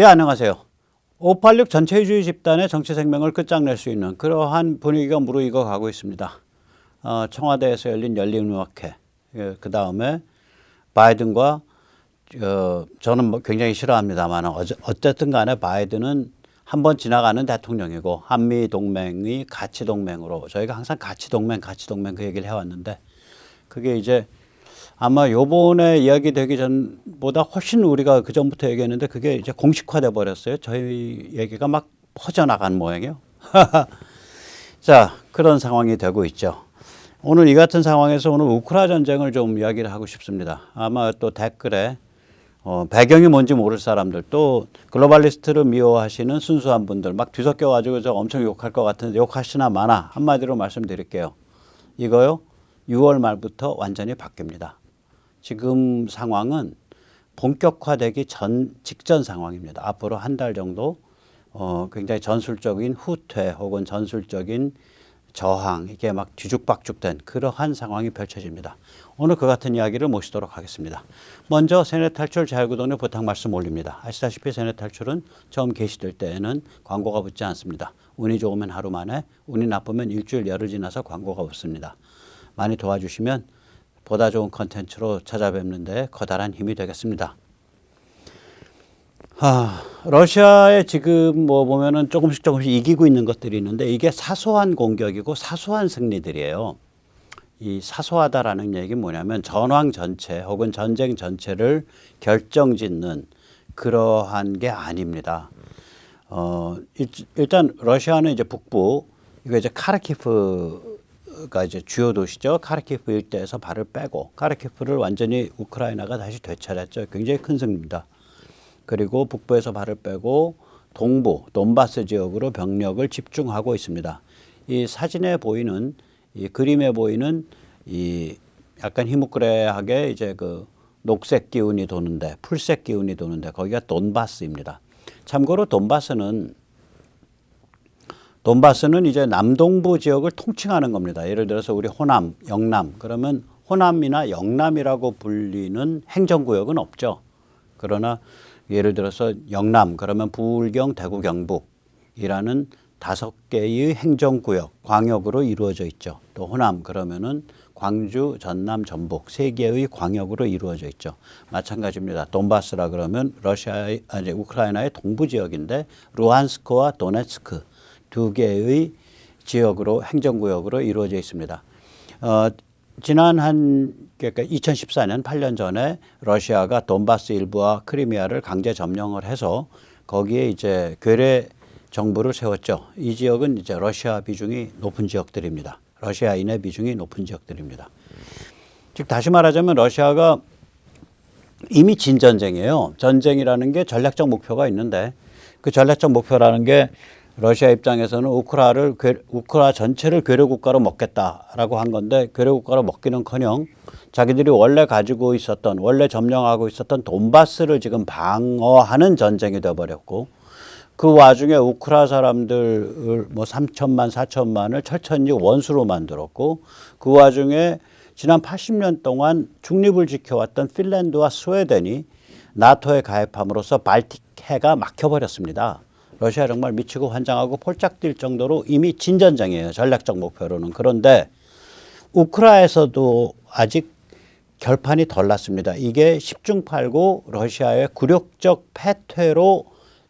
예, 안녕하세요. 586 전체주의 집단의 정치 생명을 끝장낼 수 있는 그러한 분위기가 무르익어 가고 있습니다. 어, 청와대에서 열린 열린우학회, 예, 그 다음에 바이든과 어, 저는 뭐 굉장히 싫어합니다만 어쨌든 간에 바이든은 한 번 지나가는 대통령이고 한미 동맹이 가치 동맹으로 저희가 항상 가치 동맹, 가치 동맹 그 얘기를 해왔는데 그게 이제 아마 요번에 이야기 되기 전보다 훨씬 우리가 그 전부터 얘기했는데 그게 이제 공식화돼 버렸어요. 저희 얘기가 막 퍼져나간 모양이에요. 자, 그런 상황이 되고 있죠. 오늘 이 같은 상황에서 오늘 우크라 전쟁을 좀 이야기를 하고 싶습니다. 아마 또 댓글에 어, 배경이 뭔지 모를 사람들 또 글로벌리스트를 미워하시는 순수한 분들 막 뒤섞여 가지고 저 엄청 욕할 것 같은데 욕하시나 마나 한마디로 말씀드릴게요. 이거요. 6월 말부터 완전히 바뀝니다. 지금 상황은 본격화되기 전 직전 상황입니다. 앞으로 한 달 정도 어, 굉장히 전술적인 후퇴 혹은 전술적인 저항 이게 막 뒤죽박죽된 그러한 상황이 펼쳐집니다. 오늘 그 같은 이야기를 모시도록 하겠습니다. 먼저 세뇌 탈출 자유구동의 부탁 말씀 올립니다. 아시다시피 세뇌 탈출은 처음 게시될 때에는 광고가 붙지 않습니다. 운이 좋으면 하루 만에, 운이 나쁘면 일주일 열흘 지나서 광고가 붙습니다. 많이 도와주시면 보다 좋은 컨텐츠로 찾아뵙는데 커다란 힘이 되겠습니다. 아, 러시아에 지금 뭐 보면은 조금씩 조금씩 이기고 있는 것들이 있는데 이게 사소한 공격이고 사소한 승리들이에요. 이 사소하다라는 얘기는 뭐냐면 전황 전체 혹은 전쟁 전체를 결정 짓는 그러한 게 아닙니다. 어, 일 단 러시아는 이제 북부 이거 이제 카르키프 가 이제 주요 도시죠. 카르키프 일대에서 발을 빼고 카르키프를 완전히 우크라이나가 다시 되찾았죠. 굉장히 큰 승리입니다. 그리고 북부에서 발을 빼고 동부 돈바스 지역으로 병력을 집중하고 있습니다. 이 사진에 보이는 이 그림에 보이는 이 약간 희묵그레하게 이제 그 녹색 기운이 도는데 풀색 기운이 도는데 거기가 돈바스입니다. 참고로 돈바스는 돈바스는 이제 남동부 지역을 통칭하는 겁니다. 예를 들어서 우리 호남, 영남 그러면 호남이나 영남이라고 불리는 행정구역은 없죠. 그러나 예를 들어서 영남 그러면 부울경, 대구, 경북이라는 다섯 개의 행정구역, 광역으로 이루어져 있죠. 또 호남 그러면은 광주, 전남, 전북 세 개의 광역으로 이루어져 있죠. 마찬가지입니다. 돈바스라 그러면 러시아의 아니 우크라이나의 동부 지역인데 루안스크와 도네츠크 두 개의 지역으로 행정구역으로 이루어져 있습니다. 어, 지난 한 그러니까 2014년 8년 전에 러시아가 돈바스 일부와 크리미아를 강제 점령을 해서 거기에 이제 괴뢰 정부를 세웠죠. 이 지역은 이제 러시아 비중이 높은 지역들입니다. 러시아인의 비중이 높은 지역들입니다. 즉 다시 말하자면 러시아가 이미 진 전쟁이에요. 전쟁이라는 게 전략적 목표가 있는데 그 전략적 목표라는 게 러시아 입장에서는 우크라를 우크라 전체를 괴뢰 국가로 먹겠다라고 한 건데 괴뢰 국가로 먹기는커녕 자기들이 원래 가지고 있었던 원래 점령하고 있었던 돈바스를 지금 방어하는 전쟁이 돼 버렸고 그 와중에 우크라 사람들 뭐 3천만 4천만을 철천지 원수로 만들었고 그 와중에 지난 80년 동안 중립을 지켜왔던 핀란드와 스웨덴이 나토에 가입함으로써 발틱 해가 막혀버렸습니다. 러시아 정말 미치고 환장하고 폴짝 뛸 정도로 이미 진전장이에요. 전략적 목표로는. 그런데 우크라에서도 아직 결판이 덜 났습니다. 이게 10중 8구 러시아의 굴욕적 패퇴로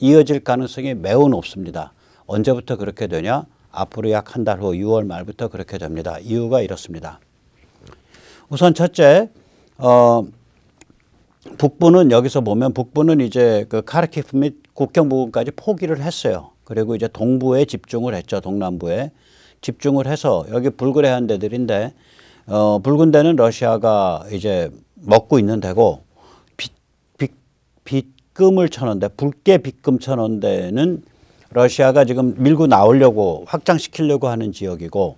이어질 가능성이 매우 높습니다. 언제부터 그렇게 되냐? 앞으로 약 한 달 후 6월 말부터 그렇게 됩니다. 이유가 이렇습니다. 우선 첫째, 어, 북부는 여기서 보면 북부는 이제 그 카르키프 및 국경 부근까지 포기를 했어요. 그리고 이제 동부에 집중을 했죠. 동남부에 집중을 해서 여기 불그레한 데들인데 어, 붉은 데는 러시아가 이제 먹고 있는 데고 빗, 빗, 빗금을 쳐놓은 데 붉게 빗금 쳐놓은 데는 러시아가 지금 밀고 나오려고 확장시키려고 하는 지역이고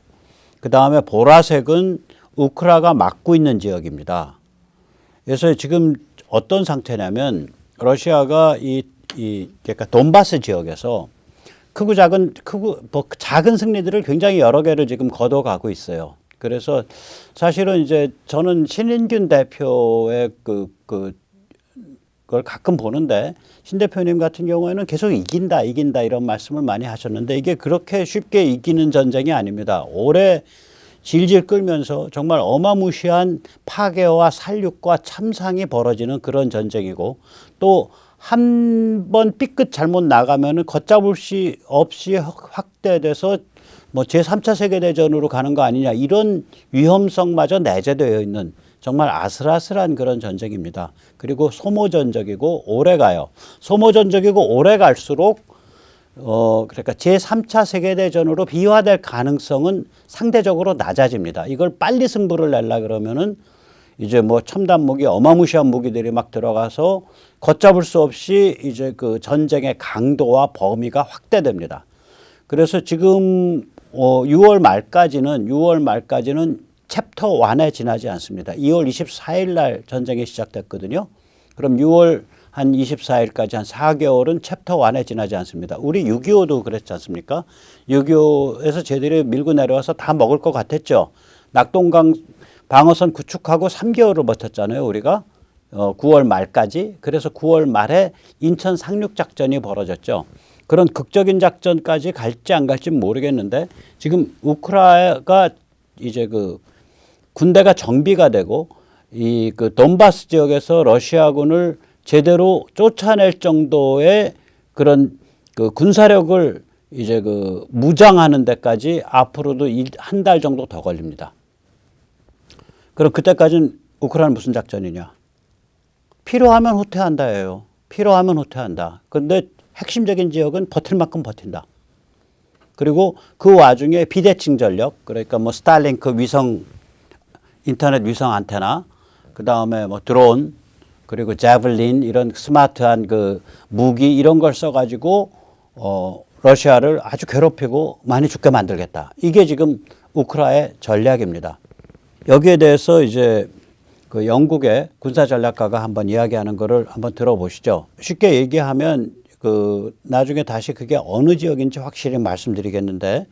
그 다음에 보라색은 우크라가 막고 있는 지역입니다. 그래서 지금 어떤 상태냐면 러시아가 이, 이 그러니까 돈바스 지역에서 크고 작은 크고 뭐 작은 승리들을 굉장히 여러 개를 지금 거둬가고 있어요. 그래서 사실은 이제 저는 신인균 대표의 그, 그, 그걸 가끔 보는데 신 대표님 같은 경우에는 계속 이긴다, 이긴다 이런 말씀을 많이 하셨는데 이게 그렇게 쉽게 이기는 전쟁이 아닙니다. 오래 질질 끌면서 정말 어마무시한 파괴와 살육과 참상이 벌어지는 그런 전쟁이고 또 한 번 삐끗 잘못 나가면은 걷잡을 수 없이 확대돼서 뭐 제3차 세계대전으로 가는 거 아니냐 이런 위험성마저 내재되어 있는 정말 아슬아슬한 그런 전쟁입니다. 그리고 소모전적이고 오래 가요. 소모전적이고 오래 갈수록 어 그러니까 제3차 세계대전으로 비화될 가능성은 상대적으로 낮아집니다. 이걸 빨리 승부를 내려 그러면은 이제 뭐 첨단 무기 어마무시한 무기들이 막 들어가서 걷잡을 수 없이 이제 그 전쟁의 강도와 범위가 확대됩니다. 그래서 지금 어 6월 말까지는 6월 말까지는 챕터 1에 지나지 않습니다. 2월 24일 날 전쟁이 시작됐거든요. 그럼 6월 한 24일까지 한 4개월은 챕터 1에 지나지 않습니다. 우리 6.25도 그랬지 않습니까? 6.25에서 쟤들이 밀고 내려와서 다 먹을 것 같았죠. 낙동강 방어선 구축하고 3개월을 버텼잖아요, 우리가. 어, 9월 말까지. 그래서 9월 말에 인천 상륙 작전이 벌어졌죠. 그런 극적인 작전까지 갈지 안 갈지 모르겠는데 지금 우크라이나가 이제 그 군대가 정비가 되고 이 그 돈바스 지역에서 러시아군을 제대로 쫓아낼 정도의 그런 그 군사력을 이제 그 무장하는 데까지 앞으로도 한 달 정도 더 걸립니다. 그럼 그때까지는 우크라이나 무슨 작전이냐? 필요하면 후퇴한다예요. 필요하면 후퇴한다. 그런데 핵심적인 지역은 버틸 만큼 버틴다. 그리고 그 와중에 비대칭 전력, 그러니까 뭐 스타링크 위성 인터넷 위성 안테나, 그 다음에 뭐 드론, 그리고 자블린 이런 스마트한 그 무기 이런 걸 써가지고 어 러시아를 아주 괴롭히고 많이 죽게 만들겠다. 이게 지금 우크라의 전략입니다. 여기에 대해서 이제 그 영국의 군사 전략가가 한번 이야기하는 거를 한번 들어보시죠. 쉽게 얘기하면 그 나중에 다시 그게 어느 지역인지 확실히 말씀드리겠는데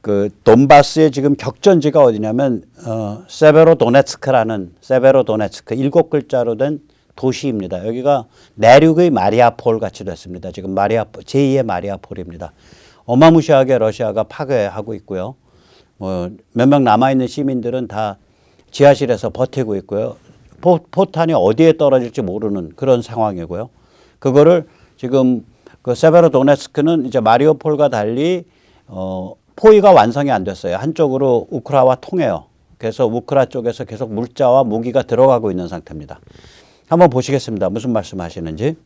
그 돈바스의 지금 격전지가 어디냐면 어 세베로도네츠크라는 세베로도네츠크 일곱 글자로 된 도시입니다. 여기가 내륙의 마리아폴 같이 됐습니다. 지금 마리아 제2의 마리아폴입니다. 어마무시하게 러시아가 파괴하고 있고요. 뭐 몇 명 남아 있는 시민들은 다 지하실에서 버티고 있고요. 포, 포탄이 어디에 떨어질지 모르는 그런 상황이고요. 그거를 지금 그 세베로도네스크는 이제 마리오폴과 달리 어 포위가 완성이 안 됐어요. 한쪽으로 우크라와 통해요. 그래서 우크라 쪽에서 계속 물자와 무기가 들어가고 있는 상태입니다. 한번 보시겠습니다. 무슨 말씀하시는지.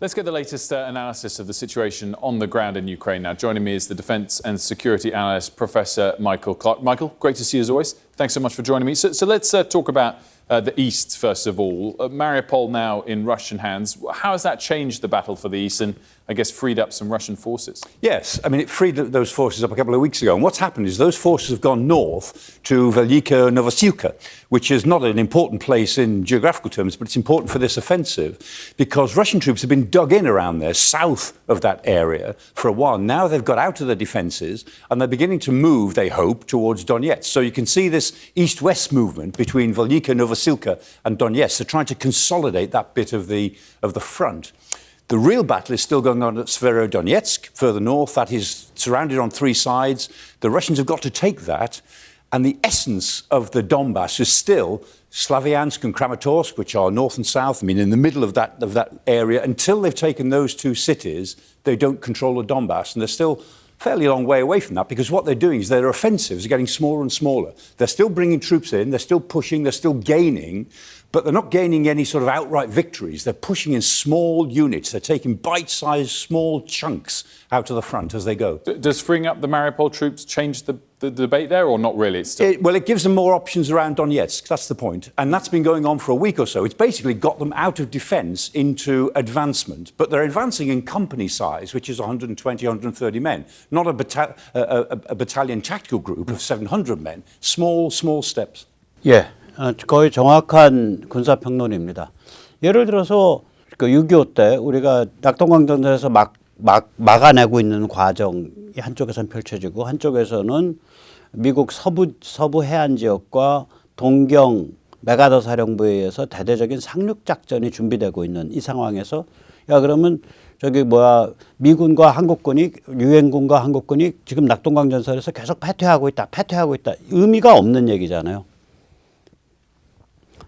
Let's get the latest uh, analysis of the situation on the ground in Ukraine now. Joining me is the defense and security analyst, Professor Michael Clark. Michael, great to see you as always. Thanks so much for joining me. So, so let's uh, talk about uh, the east first of all. Uh, Mariupol now in Russian hands. How has that changed the battle for the east and, I guess, freed up some Russian forces? Yes, I mean, it freed those forces up a couple of weeks ago. And what's happened is those forces have gone north to Velika Novosilka, which is not an important place in geographical terms, but it's important for this offensive because Russian troops have been dug in around there, south of that area, for a while. Now they've got out of the defences and they're beginning to move, they hope, towards Donetsk. So you can see this east west movement between Velika Novosilka and Donetsk. They're trying to consolidate that bit of the, of the front. The real battle is still going on at Severodonetsk, further north. That is surrounded on three sides. The Russians have got to take that. And the essence of the Donbass is still Slavyansk and Kramatorsk, which are north and south. I mean, in the middle of that, of that area. Until they've taken those two cities, they don't control the Donbass. And they're still fairly long way away from that because what they're doing is their offensives are getting smaller and smaller. They're still bringing troops in, they're still pushing, they're still gaining, but they're not gaining any sort of outright victories. They're pushing in small units. They're taking bite-sized small chunks out of the front as they go. D- does freeing up the Mariupol troops change the, the debate there or not really? It's still. It, well, it gives them more options around Donetsk. That's the point. And that's been going on for a week or so. It's basically got them out of defence into advancement. But they're advancing in company size, which is 120, 130 men, not a, bata- a, a, a battalion tactical group of 700 men. Small, small steps. 예, 어, 거의 정확한 군사 평론입니다. 예를 들어서 그 6.25 때 우리가 낙동강전에서 막, 막 막아내고 있는 과정이 한쪽에서는 펼쳐지고 한쪽에서는 미국 서부 서부 해안 지역과 동경 메가더 사령부에 의해서 대대적인 상륙 작전이 준비되고 있는 이 상황에서 야 그러면 저기 뭐야 미군과 한국군이 유엔군과 한국군이 지금 낙동강 전선에서 계속 패퇴하고 있다 패퇴하고 있다 의미가 없는 얘기잖아요.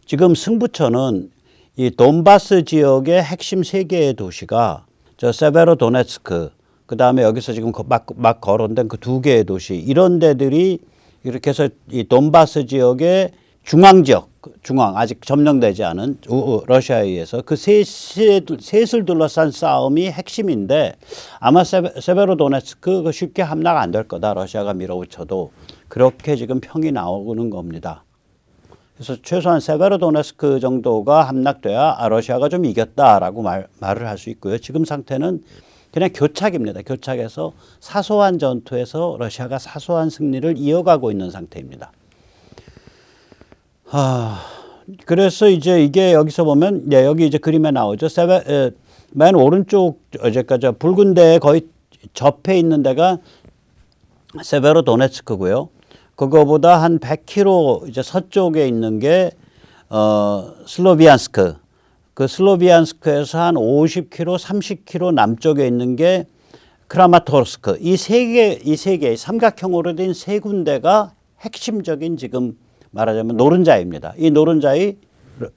지금 승부처는 이 돈바스 지역의 핵심 세 개의 도시가 저 세베로도네츠크 그 다음에 여기서 지금 거- 막, 막 거론된 그 두 개의 도시 이런 데들이 이렇게 해서 이 돈바스 지역의 중앙 지역 중앙 아직 점령되지 않은 러시아에 의해서 그 셋을 셋을 둘러싼 싸움이 핵심인데 아마 세베, 세베로도네츠크 그 쉽게 함락 안 될 거다 러시아가 밀어붙여도 그렇게 지금 평이 나오는 겁니다. 그래서 최소한 세베로도네스크 정도가 함락돼야 아, 러시아가 좀 이겼다라고 말, 말을 할 수 있고요. 지금 상태는 그냥 교착입니다. 교착해서 사소한 전투에서 러시아가 사소한 승리를 이어가고 있는 상태입니다. 하, 그래서 이제 이게 여기서 보면 네, 여기 이제 그림에 나오죠. 세베, 에, 맨 오른쪽 어제까지 붉은 데에 거의 접해 있는 데가 세베로도네츠크고요. 그거보다 한 100km 이제 서쪽에 있는 게 어, 슬로비안스크. 그 슬로비안스크에서 한 50km, 30km 남쪽에 있는 게 크라마토르스크. 이 세 개, 이 세 개, 삼각형으로 된 세 군데가 핵심적인 지금 말하자면 노른자입니다. 이 노른자의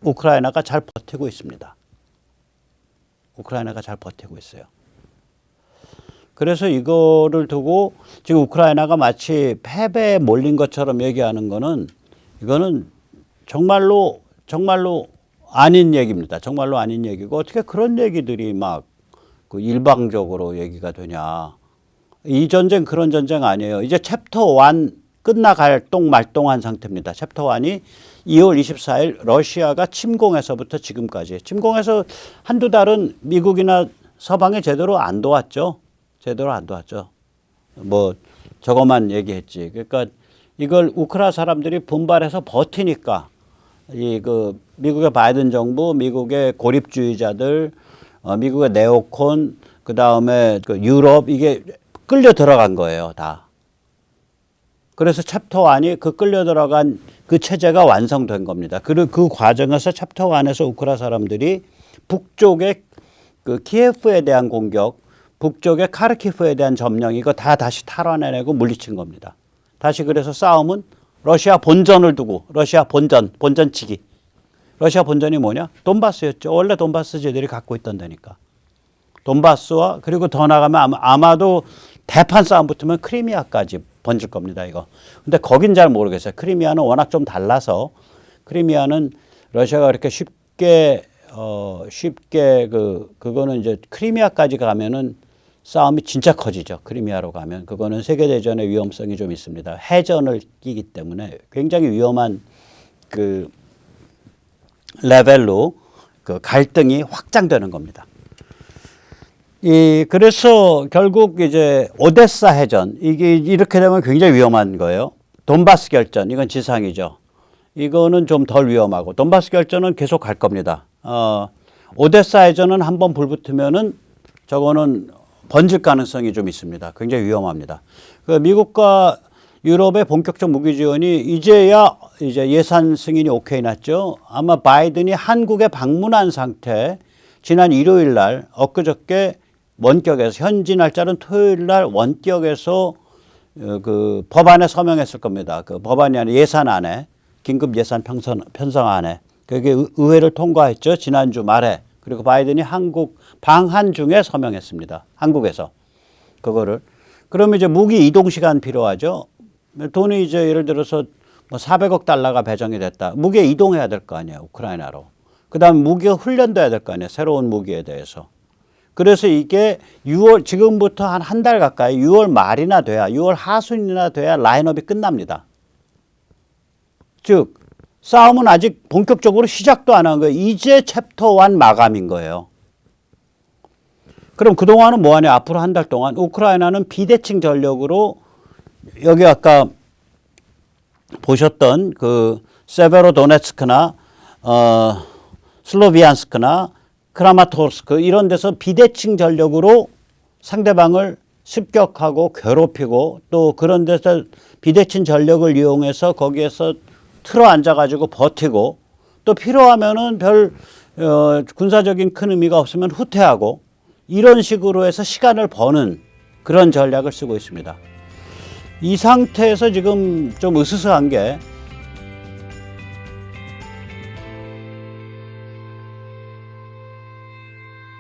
우크라이나가 잘 버티고 있습니다. 우크라이나가 잘 버티고 있어요. 그래서 이거를 두고 지금 우크라이나가 마치 패배에 몰린 것처럼 얘기하는 거는 이거는 정말로 정말로 아닌 얘기입니다. 정말로 아닌 얘기고 어떻게 그런 얘기들이 막 그 일방적으로 얘기가 되냐. 이 전쟁 그런 전쟁 아니에요. 이제 챕터 1 끝나갈 똥 말똥한 상태입니다. 챕터 1이 2월 24일 러시아가 침공해서부터 지금까지 침공해서 한두 달은 미국이나 서방에 제대로 안 도왔죠. 제대로 안 도왔죠. 뭐 저것만 얘기했지. 그러니까 이걸 우크라 사람들이 분발해서 버티니까 이 그 미국의 바이든 정부, 미국의 고립주의자들, 어, 미국의 네오콘, 그 다음에 그 유럽 이게 끌려 들어간 거예요, 다. 그래서 챕터 1이 그 끌려 들어간 그 체제가 완성된 겁니다. 그리고 그 과정에서 챕터 1에서 우크라 사람들이 북쪽의 그 키예프에 대한 공격, 북쪽의 카르키프에 대한 점령 이거 다 다시 탈환해내고 물리친 겁니다. 다시 그래서 싸움은 러시아 본전을 두고 러시아 본전, 본전치기. 러시아 본전이 뭐냐? 돈바스였죠. 원래 돈바스 제들이 갖고 있던 데니까. 돈바스와 그리고 더 나가면 아마, 아마도 대판 싸움 붙으면 크리미아까지 번질 겁니다, 이거. 근데 거긴 잘 모르겠어요. 크리미아는 워낙 좀 달라서 크리미아는 러시아가 그렇게 쉽게 어 쉽게 그 그거는 이제 크리미아까지 가면은 싸움이 진짜 커지죠. 크리미아로 가면 그거는 세계 대전의 위험성이 좀 있습니다. 해전을 끼기 때문에 굉장히 위험한 그 레벨로 그 갈등이 확장되는 겁니다. 이 그래서 결국 이제 오데사 해전 이게 이렇게 되면 굉장히 위험한 거예요. 돈바스 결전 이건 지상이죠. 이거는 좀 덜 위험하고 돈바스 결전은 계속 갈 겁니다. 어, 오데사 해전은 한번 불 붙으면은 저거는 번질 가능성이 좀 있습니다. 굉장히 위험합니다. 그 미국과 유럽의 본격적 무기 지원이 이제야 이제 예산 승인이 오케이 났죠. 아마 바이든이 한국에 방문한 상태 지난 일요일 날 엊그저께 원격에서 현지 날짜는 토요일 날 원격에서 어, 그 법안에 서명했을 겁니다. 그 법안이 아니라 예산안에 긴급 예산 편성, 편성안에 그게 의- 의회를 통과했죠. 지난주 말에 그리고 바이든이 한국 방한 중에 서명했습니다. 한국에서 그거를 그러면 이제 무기 이동 시간 필요하죠. 돈이 이제 예를 들어서 뭐 400억 달러가 배정이 됐다. 무기에 이동해야 될 거 아니에요. 우크라이나로. 그다음 무기가 훈련돼야 될 거 아니에요. 새로운 무기에 대해서. 그래서 이게 6월 지금부터 한 한 달 가까이 6월 말이나 돼야 6월 하순이나 돼야 라인업이 끝납니다. 즉 싸움은 아직 본격적으로 시작도 안 한 거예요. 이제 챕터 1 마감인 거예요. 그럼 그동안은 뭐 하냐? 앞으로 한 달 동안 우크라이나는 비대칭 전력으로 여기 아까 보셨던 그 세베로도네츠크나 어 슬로비안스크나 크라마토르스크 이런 데서 비대칭 전력으로 상대방을 습격하고 괴롭히고 또 그런 데서 비대칭 전력을 이용해서 거기에서 틀어 앉아 가지고 버티고 또 필요하면은 별 어, 군사적인 큰 의미가 없으면 후퇴하고 이런 식으로 해서 시간을 버는 그런 전략을 쓰고 있습니다. 이 상태에서 지금 좀 으스스한 게